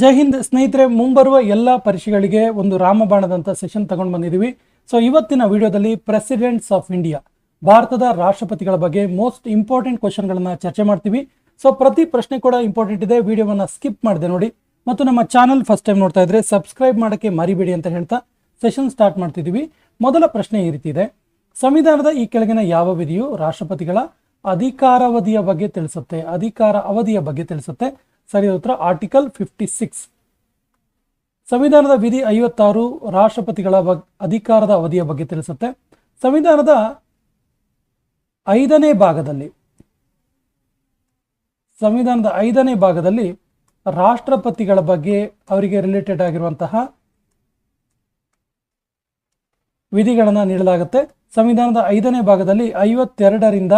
ಜೈ ಹಿಂದ್ ಸ್ನೇಹಿತರೆ, ಮುಂಬರುವ ಎಲ್ಲ ಪರೀಕ್ಷೆಗಳಿಗೆ ಒಂದು ರಾಮಬಾಣದಂಥ ಸೆಷನ್ ತಗೊಂಡು ಬಂದಿದ್ದೀವಿ ಸೊ ಇವತ್ತಿನ ವಿಡಿಯೋದಲ್ಲಿ ಪ್ರೆಸಿಡೆಂಟ್ಸ್ ಆಫ್ ಇಂಡಿಯಾ ಭಾರತದ ರಾಷ್ಟ್ರಪತಿಗಳ ಬಗ್ಗೆ ಮೋಸ್ಟ್ ಇಂಪಾರ್ಟೆಂಟ್ ಕ್ವಶನ್ಗಳನ್ನ ಚರ್ಚೆ ಮಾಡ್ತೀವಿ. ಸೊ ಪ್ರತಿ ಪ್ರಶ್ನೆ ಕೂಡ ಇಂಪಾರ್ಟೆಂಟ್ ಇದೆ. ವಿಡಿಯೋವನ್ನ ಸ್ಕಿಪ್ ಮಾಡಿದೆ ನೋಡಿ. ಮತ್ತು ನಮ್ಮ ಚಾನಲ್ ಫಸ್ಟ್ ಟೈಮ್ ನೋಡ್ತಾ ಇದ್ರೆ ಸಬ್ಸ್ಕ್ರೈಬ್ ಮಾಡೋಕ್ಕೆ ಮರಿಬೇಡಿ ಅಂತ ಹೇಳ್ತಾ ಸೆಷನ್ ಸ್ಟಾರ್ಟ್ ಮಾಡ್ತಿದ್ದೀವಿ ಮೊದಲ ಪ್ರಶ್ನೆ ಈ ರೀತಿ ಇದೆ. ಸಂವಿಧಾನದ ಈ ಕೆಳಗಿನ ಯಾವ ವಿಧಿಯು ರಾಷ್ಟ್ರಪತಿಗಳ ಅಧಿಕಾರಾವಧಿಯ ಬಗ್ಗೆ ತಿಳಿಸುತ್ತೆ? ಅಧಿಕಾರ ಅವಧಿಯ ಬಗ್ಗೆ ತಿಳಿಸುತ್ತೆ. ಸರಿಯಾದ ಉತ್ತರ ಆರ್ಟಿಕಲ್ ಫಿಫ್ಟಿ ಸಿಕ್ಸ್ ಸಂವಿಧಾನದ ವಿಧಿ ಐವತ್ತಾರು ರಾಷ್ಟ್ರಪತಿಗಳ ಬಗ್, ಅಧಿಕಾರದ ಅವಧಿಯ ಬಗ್ಗೆ ತಿಳಿಸುತ್ತೆ. ಸಂವಿಧಾನದ ಐದನೇ ಭಾಗದಲ್ಲಿ, ಸಂವಿಧಾನದ ಐದನೇ ಭಾಗದಲ್ಲಿ ರಾಷ್ಟ್ರಪತಿಗಳ ಬಗ್ಗೆ ಅವರಿಗೆ ರಿಲೇಟೆಡ್ ಆಗಿರುವಂತಹ ವಿಧಿಗಳನ್ನು ನೀಡಲಾಗುತ್ತೆ. ಸಂವಿಧಾನದ ಐದನೇ ಭಾಗದಲ್ಲಿ ಐವತ್ತೆರಡರಿಂದ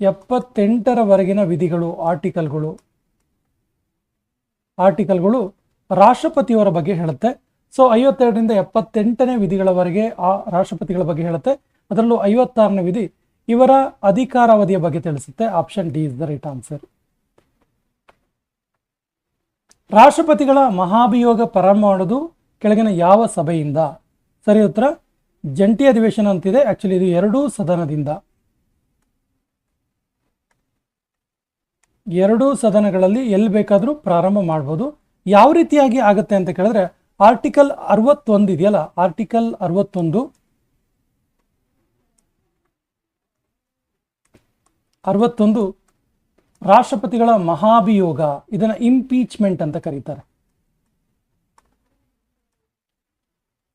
ಎಪ್ಪತ್ತೆಂಟರವರೆಗಿನ ವಿಧಿಗಳು ಆರ್ಟಿಕಲ್ಗಳು ಆರ್ಟಿಕಲ್ಗಳು ರಾಷ್ಟ್ರಪತಿಯವರ ಬಗ್ಗೆ ಹೇಳುತ್ತೆ. ಸೊ ಐವತ್ತೆರಡರಿಂದ ಎಪ್ಪತ್ತೆಂಟನೇ ವಿಧಿಗಳವರೆಗೆ ಆ ರಾಷ್ಟ್ರಪತಿಗಳ ಬಗ್ಗೆ ಹೇಳುತ್ತೆ. ಅದರಲ್ಲೂ ಐವತ್ತಾರನೇ ವಿಧಿ ಇವರ ಅಧಿಕಾರಾವಧಿಯ ಬಗ್ಗೆ ತಿಳಿಸುತ್ತೆ. Option D is the right answer ರಾಷ್ಟ್ರಪತಿಗಳ ಮಹಾಭಿಯೋಗ ಪ್ರಾರಂಭ ಕೆಳಗಿನ ಯಾವ ಸಭೆಯಿಂದ? ಸರಿ, ಉತ್ತರ. ಜಂಟಿ ಅಧಿವೇಶನ ಅಂತಿದೆ. ಆಕ್ಚುಲಿ ಇದು ಎರಡೂ ಸದನದಿಂದ. ಎರಡೂ ಸದನಗಳಲ್ಲಿ ಎಲ್ಲಿ ಬೇಕಾದರೂ ಪ್ರಾರಂಭ ಮಾಡ್ಬೋದು. ಯಾವ ರೀತಿಯಾಗಿ ಆಗುತ್ತೆ ಅಂತ ಕೇಳಿದ್ರೆ ಆರ್ಟಿಕಲ್ ಅರವತ್ತೊಂದು ಇದೆಯಲ್ಲ ಆರ್ಟಿಕಲ್ ಅರವತ್ತೊಂದು. ಅರವತ್ತೊಂದು, ರಾಷ್ಟ್ರಪತಿಗಳ ಮಹಾಭಿಯೋಗ, ಇದನ್ನು ಇಂಪೀಚ್ಮೆಂಟ್ ಅಂತ ಕರೀತಾರೆ.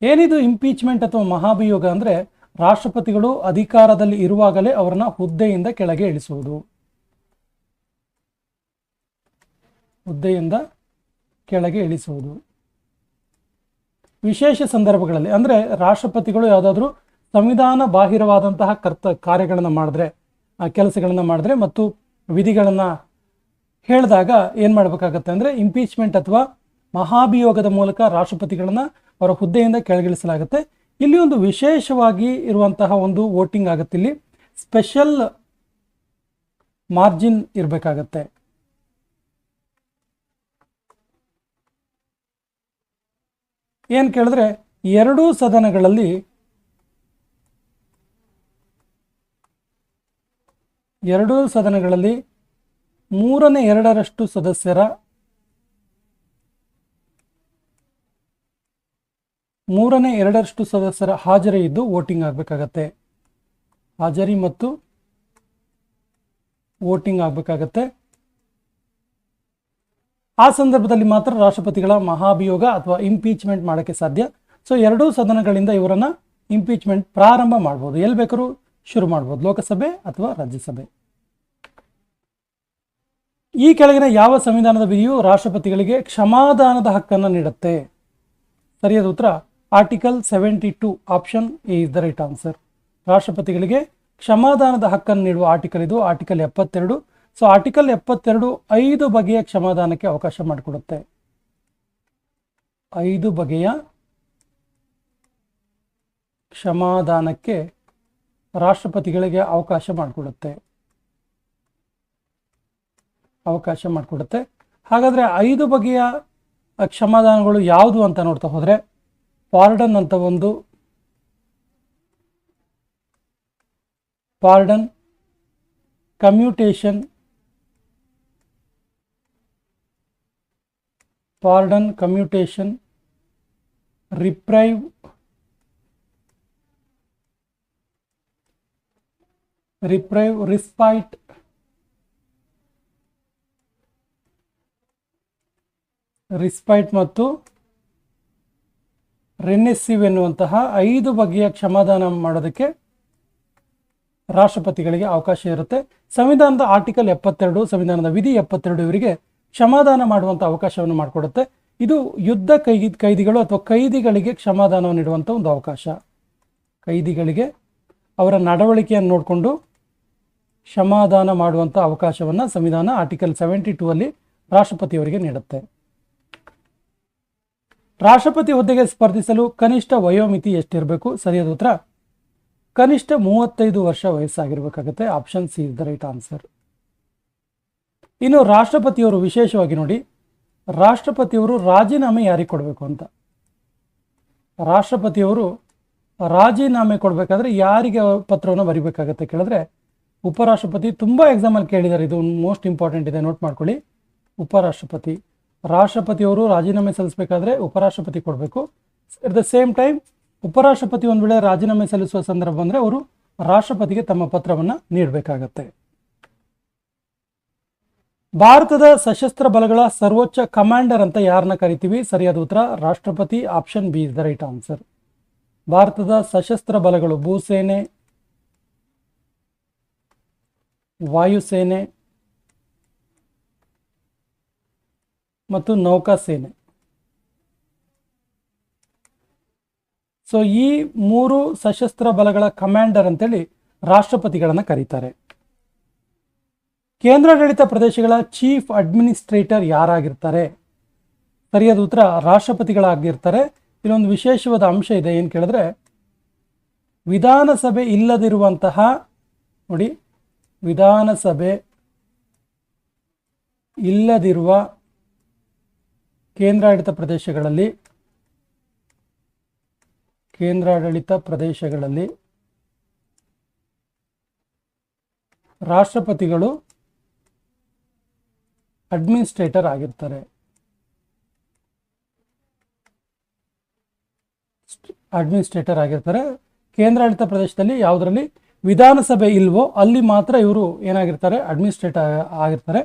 ಏನಿದು ಇಂಪೀಚ್ಮೆಂಟ್ ಅಥವಾ ಮಹಾಭಿಯೋಗ ಅಂದರೆ, ರಾಷ್ಟ್ರಪತಿಗಳು ಅಧಿಕಾರದಲ್ಲಿ ಇರುವಾಗಲೇ ಅವರನ್ನ ಹುದ್ದೆಯಿಂದ ಕೆಳಗೆ ಇಳಿಸುವುದು. ಹುದ್ದೆಯಿಂದ ಕೆಳಗೆ ಇಳಿಸುವುದು. ವಿಶೇಷ ಸಂದರ್ಭಗಳಲ್ಲಿ, ಅಂದರೆ ರಾಷ್ಟ್ರಪತಿಗಳು ಯಾವುದಾದ್ರೂ ಸಂವಿಧಾನ ಬಾಹಿರವಾದಂತಹ ಕರ್ತ, ಕಾರ್ಯಗಳನ್ನು ಮಾಡಿದ್ರೆ ಕೆಲಸಗಳನ್ನು ಮಾಡಿದ್ರೆ ಮತ್ತು ವಿಧಿಗಳನ್ನು ಹೇಳಿದಾಗ ಏನು ಮಾಡಬೇಕಾಗತ್ತೆ ಅಂದರೆ ಇಂಪೀಚ್ಮೆಂಟ್ ಅಥವಾ ಮಹಾಭಿಯೋಗದ ಮೂಲಕ ರಾಷ್ಟ್ರಪತಿಗಳನ್ನು ಅವರ ಹುದ್ದೆಯಿಂದ ಕೆಳಗಿಳಿಸಲಾಗುತ್ತೆ. ಇಲ್ಲಿ ಒಂದು ವಿಶೇಷವಾಗಿ ಇರುವಂತಹ ಒಂದು ವೋಟಿಂಗ್ ಆಗುತ್ತೆ. ಇಲ್ಲಿ ಸ್ಪೆಷಲ್ ಮಾರ್ಜಿನ್ ಇರಬೇಕಾಗತ್ತೆ. ಏನು ಕೇಳಿದ್ರೆ ಎರಡೂ ಸದನಗಳಲ್ಲಿ ಎರಡೂ ಸದನಗಳಲ್ಲಿ ಮೂರನೇ ಎರಡರಷ್ಟು ಸದಸ್ಯರ, ಮೂರನೇ ಎರಡರಷ್ಟು ಸದಸ್ಯರ ಹಾಜರಿ ಇದ್ದು ವೋಟಿಂಗ್ ಆಗಬೇಕಾಗತ್ತೆ. ಹಾಜರಿ ಮತ್ತು ವೋಟಿಂಗ್ ಆಗಬೇಕಾಗತ್ತೆ. ಆ ಸಂದರ್ಭದಲ್ಲಿ ಮಾತ್ರ ರಾಷ್ಟ್ರಪತಿಗಳ ಮಹಾಭಿಯೋಗ ಅಥವಾ ಇಂಪೀಚ್ಮೆಂಟ್ ಮಾಡೋಕ್ಕೆ ಸಾಧ್ಯ. ಸೊ ಎರಡೂ ಸದನಗಳಿಂದ ಇವರನ್ನ ಇಂಪೀಚ್ಮೆಂಟ್ ಪ್ರಾರಂಭ ಮಾಡ್ಬೋದು. ಎಲ್ಲಿ ಬೇಕಾದ್ರೂ ಶುರು ಮಾಡ್ಬೋದು. ಲೋಕಸಭೆ ಅಥವಾ ರಾಜ್ಯಸಭೆ. ಈ ಕೆಳಗಿನ ಯಾವ ಸಂವಿಧಾನದ ವಿಧಿಯು ರಾಷ್ಟ್ರಪತಿಗಳಿಗೆ ಕ್ಷಮಾದಾನದ ಹಕ್ಕನ್ನು ನೀಡುತ್ತೆ? ಸರಿಯಾದ ಉತ್ತರ article seventy two option is the right answer ರಾಷ್ಟ್ರಪತಿಗಳಿಗೆ ಕ್ಷಮಾದಾನದ ಹಕ್ಕನ್ನು ನೀಡುವ ಆರ್ಟಿಕಲ್ ಇದು. ಆರ್ಟಿಕಲ್ ಎಪ್ಪತ್ತೆರಡು ಸೊ ಆರ್ಟಿಕಲ್ ಎಪ್ಪತ್ತೆರಡು ಐದು ಬಗೆಯ ಕ್ಷಮಾದಾನಕ್ಕೆ ಅವಕಾಶ ಮಾಡಿಕೊಡುತ್ತೆ. ಐದು ಬಗೆಯ ಕ್ಷಮಾದಾನಕ್ಕೆ ರಾಷ್ಟ್ರಪತಿಗಳಿಗೆ ಅವಕಾಶ ಮಾಡಿಕೊಡುತ್ತೆ. ಅವಕಾಶ ಮಾಡಿಕೊಡುತ್ತೆ. ಹಾಗಾದರೆ ಐದು ಬಗೆಯ ಕ್ಷಮಾದಾನಗಳು ಯಾವುದು ಅಂತ ನೋಡ್ತಾ ಹೋದರೆ ಪಾರ್ಡನ್ ಅಂತ ಒಂದು pardon, commutation pardon ಕಮ್ಯೂಟೇಷನ್ ರಿಪ್ರೈವ್ reprieve respite respite ಮತ್ತು ರೆನೆಸಿವ್ ಎನ್ನುವಂತಹ ಐದು ಬಗೆಯ ಕ್ಷಮಾದಾನ ಮಾಡೋದಕ್ಕೆ ರಾಷ್ಟ್ರಪತಿಗಳಿಗೆ ಅವಕಾಶ ಇರುತ್ತೆ. ಸಂವಿಧಾನದ ಆರ್ಟಿಕಲ್ ಎಪ್ಪತ್ತೆರಡು, ಸಂವಿಧಾನದ ವಿಧಿ ಎಪ್ಪತ್ತೆರಡು ಇವರಿಗೆ ಕ್ಷಮಾದಾನ ಮಾಡುವಂಥ ಅವಕಾಶವನ್ನು ಮಾಡಿಕೊಡುತ್ತೆ. ಇದು ಯುದ್ಧ ಕೈ ಕೈದಿಗಳು ಅಥವಾ ಕೈದಿಗಳಿಗೆ ಕ್ಷಮಾದಾನವನ್ನು ನೀಡುವಂಥ ಒಂದು ಅವಕಾಶ. ಕೈದಿಗಳಿಗೆ ಅವರ ನಡವಳಿಕೆಯನ್ನು ನೋಡಿಕೊಂಡು ಕ್ಷಮಾದಾನ ಮಾಡುವಂಥ ಅವಕಾಶವನ್ನು ಸಂವಿಧಾನ ಆರ್ಟಿಕಲ್ ಸೆವೆಂಟಿ ಟೂ ಅಲ್ಲಿ ರಾಷ್ಟ್ರಪತಿಯವರಿಗೆ ನೀಡುತ್ತೆ. ರಾಷ್ಟ್ರಪತಿ ಹುದ್ದೆಗೆ ಸ್ಪರ್ಧಿಸಲು ಕನಿಷ್ಠ ವಯೋಮಿತಿ ಎಷ್ಟಿರಬೇಕು? ಸರಿಯಾದ ಉತ್ತರ, ಕನಿಷ್ಠ ಮೂವತ್ತೈದು ವರ್ಷ ವಯಸ್ಸಾಗಿರಬೇಕಾಗುತ್ತೆ. Option C is the right answer. ಇನ್ನು ರಾಷ್ಟ್ರಪತಿಯವರು ವಿಶೇಷವಾಗಿ ನೋಡಿ, ರಾಷ್ಟ್ರಪತಿಯವರು ರಾಜೀನಾಮೆ ಯಾರಿಗೆ ಕೊಡಬೇಕು ಅಂತ? ರಾಷ್ಟ್ರಪತಿಯವರು ರಾಜೀನಾಮೆ ಕೊಡಬೇಕಾದ್ರೆ ಯಾರಿಗೆ ಪತ್ರವನ್ನು ಬರಿಬೇಕಾಗತ್ತೆ ಕೇಳಿದ್ರೆ, ಉಪರಾಷ್ಟ್ರಪತಿ ತುಂಬ ಎಕ್ಸಾಮಲ್ಲಿ ಕೇಳಿದ್ದಾರೆ, ಇದು ಮೋಸ್ಟ್ ಇಂಪಾರ್ಟೆಂಟ್ ಇದೆ ನೋಟ್ ಮಾಡ್ಕೊಳ್ಳಿ. ಉಪರಾಷ್ಟ್ರಪತಿ, ರಾಷ್ಟ್ರಪತಿಯವರು ರಾಜೀನಾಮೆ ಸಲ್ಲಿಸಬೇಕಾದ್ರೆ ಉಪರಾಷ್ಟ್ರಪತಿ ಕೊಡಬೇಕು. ಅಟ್ ದ ಸೇಮ್ ಟೈಮ್ ಉಪರಾಷ್ಟ್ರಪತಿ ಒಂದು ವೇಳೆ ರಾಜೀನಾಮೆ ಸಲ್ಲಿಸುವ ಸಂದರ್ಭ ಬಂದರೆ ಅವರು ರಾಷ್ಟ್ರಪತಿಗೆ ತಮ್ಮ ಪತ್ರವನ್ನು ನೀಡಬೇಕಾಗತ್ತೆ. ಭಾರತದ ಸಶಸ್ತ್ರ ಬಲಗಳ ಸರ್ವೋಚ್ಚ ಕಮಾಂಡರ್ ಅಂತ ಯಾರನ್ನ ಕರಿತೀವಿ? ಸರಿಯಾದ ಉತ್ತರ ರಾಷ್ಟ್ರಪತಿ, option B is the right answer. ಭಾರತದ ಸಶಸ್ತ್ರ ಬಲಗಳು ಭೂಸೇನೆ, ವಾಯುಸೇನೆ ಮತ್ತು ನೌಕಾಸೇನೆ. ಸೊ ಈ ಮೂರು ಸಶಸ್ತ್ರ ಬಲಗಳ ಕಮಾಂಡರ್ ಅಂತೇಳಿ ರಾಷ್ಟ್ರಪತಿಗಳನ್ನು ಕರೀತಾರೆ. ಕೇಂದ್ರಾಡಳಿತ ಪ್ರದೇಶಗಳ ಚೀಫ್ ಅಡ್ಮಿನಿಸ್ಟ್ರೇಟರ್ ಯಾರಾಗಿರ್ತಾರೆ? ಸರಿಯಾದ ಉತ್ತರ ರಾಷ್ಟ್ರಪತಿಗಳಾಗಿರ್ತಾರೆ. ಇಲ್ಲೊಂದು ವಿಶೇಷವಾದ ಅಂಶ ಇದೆ, ಏನು ಕೇಳಿದ್ರೆ, ವಿಧಾನಸಭೆ ಇಲ್ಲದಿರುವಂತಹ, ನೋಡಿ, ವಿಧಾನಸಭೆ ಇಲ್ಲದಿರುವ ಕೇಂದ್ರಾಡಳಿತ ಪ್ರದೇಶಗಳಲ್ಲಿ ಕೇಂದ್ರಾಡಳಿತ ಪ್ರದೇಶಗಳಲ್ಲಿ ರಾಷ್ಟ್ರಪತಿಗಳು ಅಡ್ಮಿನಿಸ್ಟ್ರೇಟರ್ ಆಗಿರ್ತಾರೆ. ಅಡ್ಮಿನಿಸ್ಟ್ರೇಟರ್ ಆಗಿರ್ತಾರೆ. ಕೇಂದ್ರಾಡಳಿತ ಪ್ರದೇಶದಲ್ಲಿ ಯಾವುದರಲ್ಲಿ ವಿಧಾನಸಭೆ ಇಲ್ವೋ ಅಲ್ಲಿ ಮಾತ್ರ ಇವರು ಏನಾಗಿರ್ತಾರೆ, ಅಡ್ಮಿನಿಸ್ಟ್ರೇಟರ್ ಆಗಿರ್ತಾರೆ.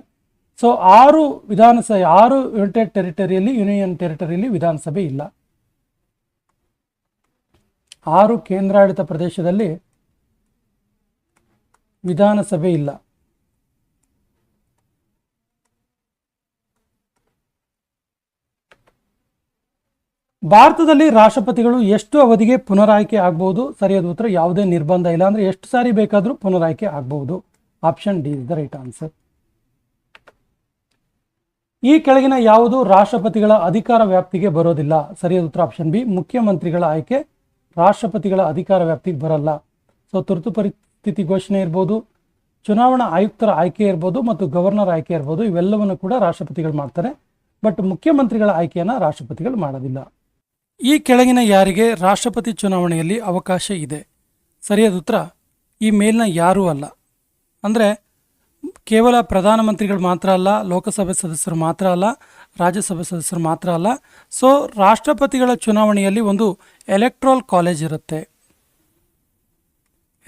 ಸೊ ಆರು ವಿಧಾನಸಭೆ ಆರು ಯುನೈಟೆಡ್ ಟೆರಿಟರಿಯಲ್ಲಿ, ಯೂನಿಯನ್ ಟೆರಿಟರಿಯಲ್ಲಿ ವಿಧಾನಸಭೆ ಇಲ್ಲ. ಆರು ಕೇಂದ್ರಾಡಳಿತ ಪ್ರದೇಶದಲ್ಲಿ ವಿಧಾನಸಭೆ ಇಲ್ಲ. ಭಾರತದಲ್ಲಿ ರಾಷ್ಟ್ರಪತಿಗಳು ಎಷ್ಟು ಅವಧಿಗೆ ಪುನರಾಯ್ಕೆ ಆಗ್ಬಹುದು ಸರಿಯಾದ ಉತ್ತರ, ಯಾವುದೇ ನಿರ್ಬಂಧ ಇಲ್ಲ. ಅಂದ್ರೆ ಎಷ್ಟು ಸಾರಿ ಬೇಕಾದರೂ ಪುನರಾಯ್ಕೆ ಆಗಬಹುದು option D is the right answer ಈ ಕೆಳಗಿನ ಯಾವುದು ರಾಷ್ಟ್ರಪತಿಗಳ ಅಧಿಕಾರ ವ್ಯಾಪ್ತಿಗೆ ಬರೋದಿಲ್ಲ? ಸರಿಯಾದ ಉತ್ತರ ಆಪ್ಷನ್ ಬಿ ಮುಖ್ಯಮಂತ್ರಿಗಳ ಆಯ್ಕೆ ರಾಷ್ಟ್ರಪತಿಗಳ ಅಧಿಕಾರ ವ್ಯಾಪ್ತಿಗೆ ಬರಲ್ಲ. ಸೊ ತುರ್ತು ಪರಿಸ್ಥಿತಿ ಘೋಷಣೆ ಇರ್ಬೋದು, ಚುನಾವಣಾ ಆಯುಕ್ತರ ಆಯ್ಕೆ ಇರ್ಬೋದು ಮತ್ತು ಗವರ್ನರ್ ಆಯ್ಕೆ ಇರ್ಬೋದು, ಇವೆಲ್ಲವನ್ನು ಕೂಡ ರಾಷ್ಟ್ರಪತಿಗಳು ಮಾಡ್ತಾರೆ. ಬಟ್ ಮುಖ್ಯಮಂತ್ರಿಗಳ ಆಯ್ಕೆಯನ್ನು ರಾಷ್ಟ್ರಪತಿಗಳು ಮಾಡೋದಿಲ್ಲ. ಈ ಕೆಳಗಿನ ಯಾರಿಗೆ ರಾಷ್ಟ್ರಪತಿ ಚುನಾವಣೆಯಲ್ಲಿ ಅವಕಾಶ ಇದೆ? ಸರಿಯಾದ ಉತ್ತರ? ಈ ಮೇಲಿನ ಯಾರೂ ಅಲ್ಲ. ಅಂದರೆ ಕೇವಲ ಪ್ರಧಾನಮಂತ್ರಿಗಳು ಮಾತ್ರ ಅಲ್ಲ, ಲೋಕಸಭೆ ಸದಸ್ಯರು ಮಾತ್ರ ಅಲ್ಲ, ರಾಜ್ಯಸಭೆ ಸದಸ್ಯರು ಮಾತ್ರ ಅಲ್ಲ. ಸೊ ರಾಷ್ಟ್ರಪತಿಗಳ ಚುನಾವಣೆಯಲ್ಲಿ ಒಂದು ಎಲೆಕ್ಟ್ರೋಲ್ ಕಾಲೇಜ್ ಇರುತ್ತೆ.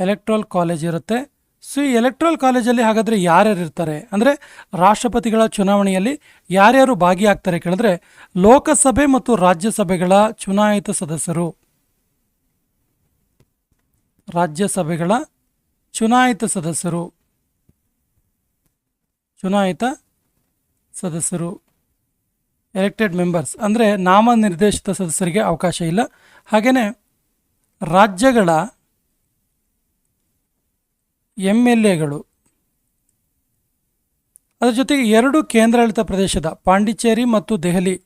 ಎಲೆಕ್ಟ್ರೋಲ್ ಕಾಲೇಜ್ ಇರುತ್ತೆ. ಸೊ ಈ ಎಲೆಕ್ಟ್ರಲ್ ಕಾಲೇಜಲ್ಲಿ ಹಾಗಾದರೆ ಯಾರ್ಯಾರು ಇರ್ತಾರೆ? ಅಂದರೆ ರಾಷ್ಟ್ರಪತಿಗಳ ಚುನಾವಣೆಯಲ್ಲಿ ಯಾರ್ಯಾರು ಭಾಗಿಯಾಗ್ತಾರೆ ಕೇಳಿದ್ರೆ ಲೋಕಸಭೆ ಮತ್ತು ರಾಜ್ಯಸಭೆಗಳ ಚುನಾಯಿತ ಸದಸ್ಯರು. ರಾಜ್ಯಸಭೆಗಳ ಚುನಾಯಿತ ಸದಸ್ಯರು. ಚುನಾಯಿತ ಸದಸ್ಯರು. ಎಲೆಕ್ಟೆಡ್ ಮೆಂಬರ್ಸ್ ಅಂದರೆ ನಾಮನಿರ್ದೇಶಿತ ಸದಸ್ಯರಿಗೆ ಅವಕಾಶ ಇಲ್ಲ. ಹಾಗೆಯೇ ರಾಜ್ಯಗಳ ಎಂ ಎಲ್ ಎಗಳು ಅದರ ಜೊತೆಗೆ ಎರಡು ಕೇಂದ್ರಾಡಳಿತ ಪ್ರದೇಶದ ಪಾಂಡಿಚೇರಿ ಮತ್ತು ದೆಹಲಿ.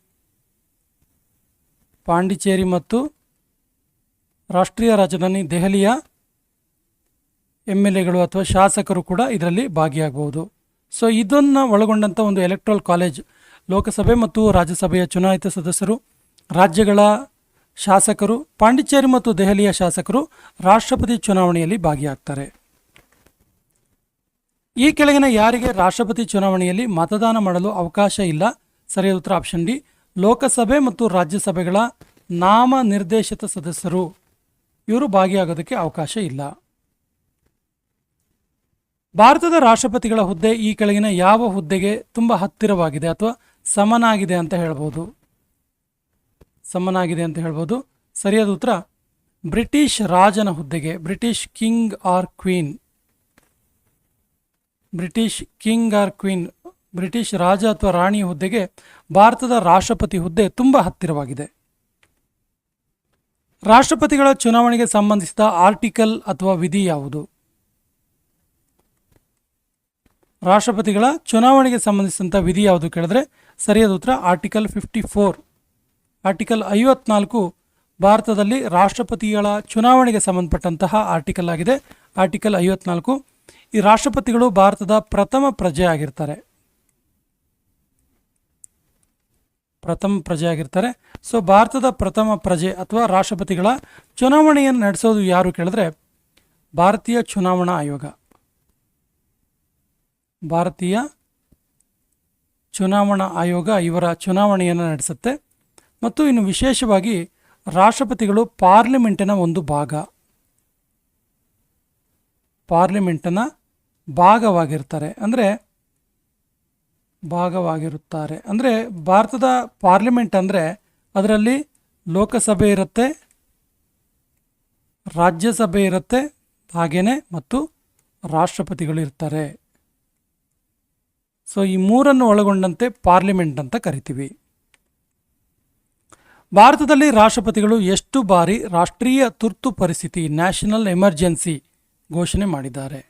ಪಾಂಡಿಚೇರಿ ಮತ್ತು ರಾಷ್ಟ್ರೀಯ ರಾಜಧಾನಿ ದೆಹಲಿಯ ಎಂ ಎಲ್ ಎಗಳು ಅಥವಾ ಶಾಸಕರು ಕೂಡ ಇದರಲ್ಲಿ ಭಾಗಿಯಾಗಬಹುದು. ಸೊ, ಇದನ್ನು ಒಳಗೊಂಡಂಥ ಒಂದು ಎಲೆಕ್ಟ್ರಲ್ ಕಾಲೇಜ್, ಲೋಕಸಭೆ ಮತ್ತು ರಾಜ್ಯಸಭೆಯ ಚುನಾಯಿತ ಸದಸ್ಯರು, ರಾಜ್ಯಗಳ ಶಾಸಕರು, ಪಾಂಡಿಚೇರಿ ಮತ್ತು ದೆಹಲಿಯ ಶಾಸಕರು ರಾಷ್ಟ್ರಪತಿ ಚುನಾವಣೆಯಲ್ಲಿ ಭಾಗಿಯಾಗ್ತಾರೆ. ಈ ಕೆಳಗಿನ ಯಾರಿಗೆ ರಾಷ್ಟ್ರಪತಿ ಚುನಾವಣೆಯಲ್ಲಿ ಮತದಾನ ಮಾಡಲು ಅವಕಾಶ ಇಲ್ಲ? ಸರಿಯಾದ ಉತ್ತರ ಆಪ್ಷನ್ ಡಿ, ಲೋಕಸಭೆ ಮತ್ತು ರಾಜ್ಯಸಭೆಗಳ ನಾಮ ನಿರ್ದೇಶಿತ ಸದಸ್ಯರು. ಇವರು ಭಾಗಿಯಾಗೋದಕ್ಕೆ ಅವಕಾಶ ಇಲ್ಲ. ಭಾರತದ ರಾಷ್ಟ್ರಪತಿಗಳ ಹುದ್ದೆ ಈ ಕೆಳಗಿನ ಯಾವ ಹುದ್ದೆಗೆ ತುಂಬ ಹತ್ತಿರವಾಗಿದೆ ಅಥವಾ ಸಮನಾಗಿದೆ ಅಂತ ಹೇಳ್ಬೋದು? ಸಮನಾಗಿದೆ ಅಂತ ಹೇಳ್ಬೋದು. ಸರಿಯಾದ ಉತ್ತರ, ಬ್ರಿಟಿಷ್ ರಾಜನ ಹುದ್ದೆಗೆ, British king or queen. British king or queen, British ರಾಜ ಅಥವಾ ರಾಣಿ ಹುದ್ದೆಗೆ ಭಾರತದ ರಾಷ್ಟ್ರಪತಿ ಹುದ್ದೆ ತುಂಬ ಹತ್ತಿರವಾಗಿದೆ. ರಾಷ್ಟ್ರಪತಿಗಳ ಚುನಾವಣೆಗೆ ಸಂಬಂಧಿಸಿದ ಆರ್ಟಿಕಲ್ ಅಥವಾ ವಿಧಿ ಯಾವುದು? ರಾಷ್ಟ್ರಪತಿಗಳ ಚುನಾವಣೆಗೆ ಸಂಬಂಧಿಸಿದಂಥ ವಿಧಿ ಯಾವುದು ಕೇಳಿದ್ರೆ ಸರಿಯಾದ ಉತ್ತರ ಆರ್ಟಿಕಲ್ ಫಿಫ್ಟಿ ಫೋರ್. ಆರ್ಟಿಕಲ್ ಐವತ್ನಾಲ್ಕು ಭಾರತದಲ್ಲಿ ರಾಷ್ಟ್ರಪತಿಗಳ ಚುನಾವಣೆಗೆ ಸಂಬಂಧಪಟ್ಟಂತಹ ಆರ್ಟಿಕಲ್ ಆಗಿದೆ. ಆರ್ಟಿಕಲ್ ಐವತ್ನಾಲ್ಕು ಈ ರಾಷ್ಟ್ರಪತಿಗಳು ಭಾರತದ ಪ್ರಥಮ ಪ್ರಜೆ ಆಗಿರ್ತಾರೆ. ಪ್ರಥಮ ಪ್ರಜೆ ಆಗಿರ್ತಾರೆ. ಸೊ ಭಾರತದ ಪ್ರಥಮ ಪ್ರಜೆ ಅಥವಾ ರಾಷ್ಟ್ರಪತಿಗಳ ಚುನಾವಣೆಯನ್ನು ನಡೆಸೋದು ಯಾರು ಕೇಳಿದ್ರೆ ಭಾರತೀಯ ಚುನಾವಣಾ ಆಯೋಗ. ಭಾರತೀಯ ಚುನಾವಣಾ ಆಯೋಗ ಇವರ ಚುನಾವಣೆಯನ್ನು ನಡೆಸುತ್ತೆ. ಮತ್ತು ಇನ್ನು ವಿಶೇಷವಾಗಿ ರಾಷ್ಟ್ರಪತಿಗಳು ಪಾರ್ಲಿಮೆಂಟಿನ ಒಂದು ಭಾಗ. ಪಾರ್ಲಿಮೆಂಟಿನ ಭಾಗವಾಗಿರ್ತಾರೆ. ಅಂದರೆ ಭಾಗವಾಗಿರುತ್ತಾರೆ. ಅಂದರೆ ಭಾರತದ ಪಾರ್ಲಿಮೆಂಟ್ ಅಂದರೆ ಅದರಲ್ಲಿ ಲೋಕಸಭೆ ಇರುತ್ತೆ, ರಾಜ್ಯಸಭೆ ಇರುತ್ತೆ ಹಾಗೆಯೇ ಮತ್ತು ರಾಷ್ಟ್ರಪತಿಗಳು ಇರ್ತಾರೆ ಸೊ ಈ ಮೂರನ್ನು ಒಳಗೊಂಡಂತೆ ಪಾರ್ಲಿಮೆಂಟ್ ಅಂತ ಕರಿತೀವಿ. ಭಾರತದಲ್ಲಿ ರಾಷ್ಟ್ರಪತಿಗಳು ಎಷ್ಟು ಬಾರಿ ರಾಷ್ಟ್ರೀಯ ತುರ್ತು ಪರಿಸ್ಥಿತಿ ನ್ಯಾಷನಲ್ ಎಮರ್ಜೆನ್ಸಿ ಘೋಷಣೆ ಮಾಡಿದ್ದಾರೆ.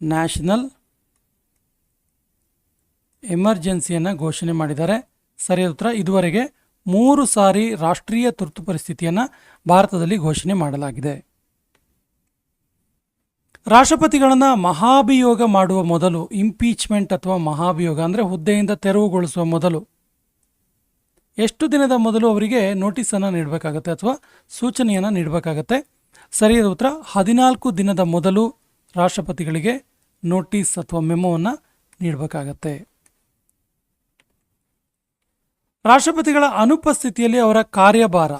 ನ್ಯಾಷನಲ್ ಎಮರ್ಜೆನ್ಸಿಯನ್ನು ಘೋಷಣೆ ಮಾಡಿದ್ದಾರೆ. ಸರಿಯಾದ ಉತ್ತರ, ಇದುವರೆಗೆ ಮೂರು ಸಾರಿ ರಾಷ್ಟ್ರೀಯ ತುರ್ತು ಪರಿಸ್ಥಿತಿಯನ್ನು ಭಾರತದಲ್ಲಿ ಘೋಷಣೆ ಮಾಡಲಾಗಿದೆ. ರಾಷ್ಟ್ರಪತಿಗಳನ್ನು ಮಹಾಭಿಯೋಗ ಮಾಡುವ ಮೊದಲು ಇಂಪೀಚ್ಮೆಂಟ್ ಅಥವಾ ಮಹಾಭಿಯೋಗ ಅಂದರೆ ಹುದ್ದೆಯಿಂದ ತೆರವುಗೊಳಿಸುವ ಮೊದಲು, ಎಷ್ಟು ದಿನದ ಮೊದಲು ಅವರಿಗೆ ನೋಟಿಸನ್ನು ನೀಡಬೇಕಾಗತ್ತೆ ಅಥವಾ ಸೂಚನೆಯನ್ನು ನೀಡಬೇಕಾಗತ್ತೆ? ಸರಿಯಾದ ಉತ್ತರ. ಹದಿನಾಲ್ಕು ದಿನದ ಮೊದಲು ರಾಷ್ಟ್ರಪತಿಗಳಿಗೆ ನೋಟಿಸ್ ಅಥವಾ ಮೆಮೋವನ್ನು ನೀಡಬೇಕಾಗತ್ತೆ. ರಾಷ್ಟ್ರಪತಿಗಳ ಅನುಪಸ್ಥಿತಿಯಲ್ಲಿ ಅವರ ಕಾರ್ಯಭಾರ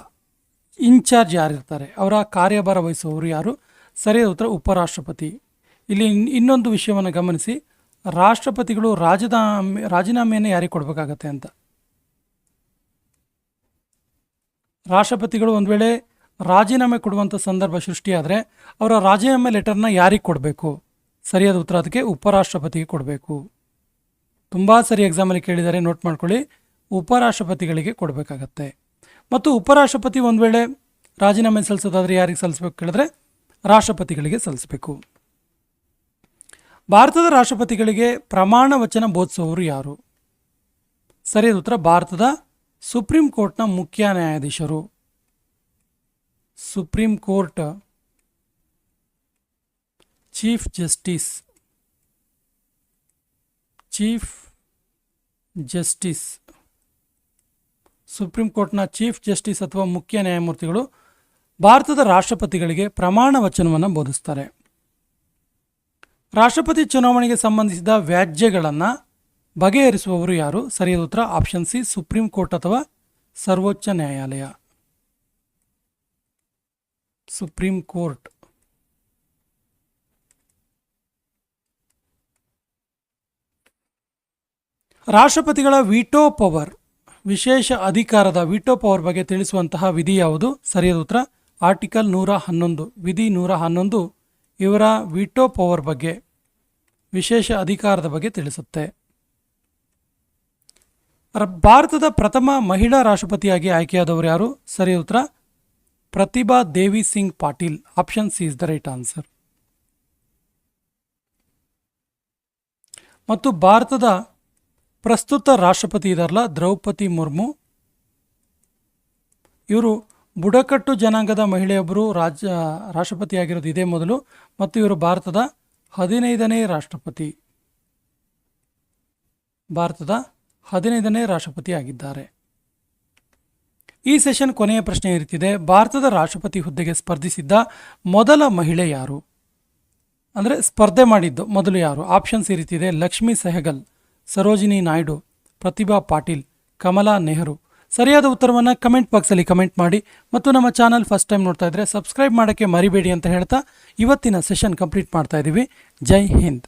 ಇನ್ಚಾರ್ಜ್ ಯಾರಿರ್ತಾರೆ? ಅವರ ಕಾರ್ಯಭಾರ ವಹಿಸುವವರು ಯಾರು? ಸರಿಯಾದ ಉತ್ತರ, ಉಪರಾಷ್ಟ್ರಪತಿ. ಇಲ್ಲಿ ಇನ್ನೊಂದು ವಿಷಯವನ್ನು ಗಮನಿಸಿ. ರಾಷ್ಟ್ರಪತಿಗಳು ರಾಜೀನಾಮೆ ರಾಜೀನಾಮೆಯನ್ನು ಯಾರಿಗೆ ಕೊಡಬೇಕಾಗತ್ತೆ ಅಂತ? ರಾಷ್ಟ್ರಪತಿಗಳು ಒಂದು ವೇಳೆ ರಾಜೀನಾಮೆ ಕೊಡುವಂಥ ಸಂದರ್ಭ ಸೃಷ್ಟಿಯಾದರೆ ಅವರ ರಾಜೀನಾಮೆ ಲೆಟರ್ನ ಯಾರಿಗೆ ಕೊಡಬೇಕು? ಸರಿಯಾದ ಉತ್ತರ ಅದಕ್ಕೆ ಉಪರಾಷ್ಟ್ರಪತಿಗೆ ಕೊಡಬೇಕು. ತುಂಬ ಸರಿ ಎಕ್ಸಾಮಲ್ಲಿ ಕೇಳಿದರೆ ನೋಟ್ ಮಾಡ್ಕೊಳ್ಳಿ. ಉಪರಾಷ್ಟ್ರಪತಿಗಳಿಗೆ ಕೊಡಬೇಕಾಗತ್ತೆ. ಮತ್ತು ಉಪರಾಷ್ಟ್ರಪತಿ ಒಂದು ವೇಳೆ ರಾಜೀನಾಮೆ ಸಲ್ಲಿಸೋದಾದರೆ ಯಾರಿಗೆ ಸಲ್ಲಿಸಬೇಕು ಕೇಳಿದ್ರೆ ರಾಷ್ಟ್ರಪತಿಗಳಿಗೆ ಸಲ್ಲಿಸಬೇಕು. ಭಾರತದ ರಾಷ್ಟ್ರಪತಿಗಳಿಗೆ ಪ್ರಮಾಣ ವಚನ ಬೋಧಿಸುವವರು ಯಾರು? ಸರಿಯಾದ ಉತ್ತರ ಭಾರತದ ಸುಪ್ರೀಂ ಕೋರ್ಟ್ನ ಮುಖ್ಯ ನ್ಯಾಯಾಧೀಶರು. Supreme court chief justice chief justice, supreme ಕೋರ್ಟ್ನ ಚೀಫ್ ಜಸ್ಟಿಸ್ ಅಥವಾ ಮುಖ್ಯ ನ್ಯಾಯಮೂರ್ತಿಗಳು ಭಾರತದ ರಾಷ್ಟ್ರಪತಿಗಳಿಗೆ ಪ್ರಮಾಣ ವಚನವನ್ನು ಬೋಧಿಸ್ತಾರೆ. ರಾಷ್ಟ್ರಪತಿ ಚುನಾವಣೆಗೆ ಸಂಬಂಧಿಸಿದ ವ್ಯಾಜ್ಯಗಳನ್ನು ಬಗೆಹರಿಸುವವರು ಯಾರು? ಸರಿಯಾದ ಉತ್ತರ ಆಪ್ಷನ್ ಸಿ, ಸುಪ್ರೀಂ ಕೋರ್ಟ್ ಅಥವಾ ಸರ್ವೋಚ್ಚ ನ್ಯಾಯಾಲಯ. Supreme court. ರಾಷ್ಟ್ರಪತಿಗಳ ವಿಟೋ ಪವರ್, ವಿಶೇಷ ಅಧಿಕಾರದ ವಿಟೋ ಪವರ್ ಬಗ್ಗೆ ತಿಳಿಸುವಂತಹ ವಿಧಿ ಯಾವುದು? ಸರಿಯಾದ ಉತ್ತರ, ಆರ್ಟಿಕಲ್ ನೂರ ಹನ್ನೊಂದು. ವಿಧಿ ನೂರ ಹನ್ನೊಂದು ಇವರ ವಿಟೋ ಪವರ್ ಬಗ್ಗೆ, ವಿಶೇಷ ಅಧಿಕಾರದ ಬಗ್ಗೆ ತಿಳಿಸುತ್ತೆ. ಭಾರತದ ಪ್ರಥಮ ಮಹಿಳಾ ರಾಷ್ಟ್ರಪತಿಯಾಗಿ ಆಯ್ಕೆಯಾದವರು ಯಾರು? ಸರಿಯಾದ ಉತ್ತರ Pratibha Devi Singh Patil option C is the right answer ಮತ್ತು ಭಾರತದ ಪ್ರಸ್ತುತ ರಾಷ್ಟ್ರಪತಿ ಇದಾರಲ್ಲ, ದ್ರೌಪದಿ ಮುರ್ಮು. ಇವರು ಬುಡಕಟ್ಟು ಜನಾಂಗದ ಮಹಿಳೆಯೊಬ್ಬರು ರಾಜ್ಯ ರಾಷ್ಟ್ರಪತಿಯಾಗಿರೋದು ಇದೇ ಮೊದಲು, ಮತ್ತು ಇವರು ಭಾರತದ ಹದಿನೈದನೇ ರಾಷ್ಟ್ರಪತಿ. ಭಾರತದ ಹದಿನೈದನೇ ರಾಷ್ಟ್ರಪತಿ ಆಗಿದ್ದಾರೆ ಈ ಸೆಷನ್ ಕೊನೆಯ ಪ್ರಶ್ನೆ ಇರುತ್ತಿದೆ. ಭಾರತದ ರಾಷ್ಟ್ರಪತಿ ಹುದ್ದೆಗೆ ಸ್ಪರ್ಧಿಸಿದ್ದ ಮೊದಲ ಮಹಿಳೆ ಯಾರು? ಅಂದರೆ ಸ್ಪರ್ಧೆ ಮಾಡಿದ್ದು ಮೊದಲು ಯಾರು? ಆಪ್ಷನ್ಸ್ ಈ ರೀತಿ ಲಕ್ಷ್ಮೀ ಸೆಹಗಲ್, ಸರೋಜಿನಿ ನಾಯ್ಡು, ಪ್ರತಿಭಾ ಪಾಟೀಲ್, ಕಮಲಾ ನೆಹರು. ಸರಿಯಾದ ಉತ್ತರವನ್ನು ಕಮೆಂಟ್ ಬಾಕ್ಸಲ್ಲಿ ಕಮೆಂಟ್ ಮಾಡಿ. ಮತ್ತು ನಮ್ಮ ಚಾನಲ್ ಫಸ್ಟ್ ಟೈಮ್ ನೋಡ್ತಾ ಇದ್ದರೆ ಸಬ್ಸ್ಕ್ರೈಬ್ ಮಾಡೋಕ್ಕೆ ಮರಿಬೇಡಿ ಅಂತ ಹೇಳ್ತಾ ಇವತ್ತಿನ ಸೆಷನ್ ಕಂಪ್ಲೀಟ್ ಮಾಡ್ತಾ ಇದ್ದೀವಿ ಜೈ ಹಿಂದ್.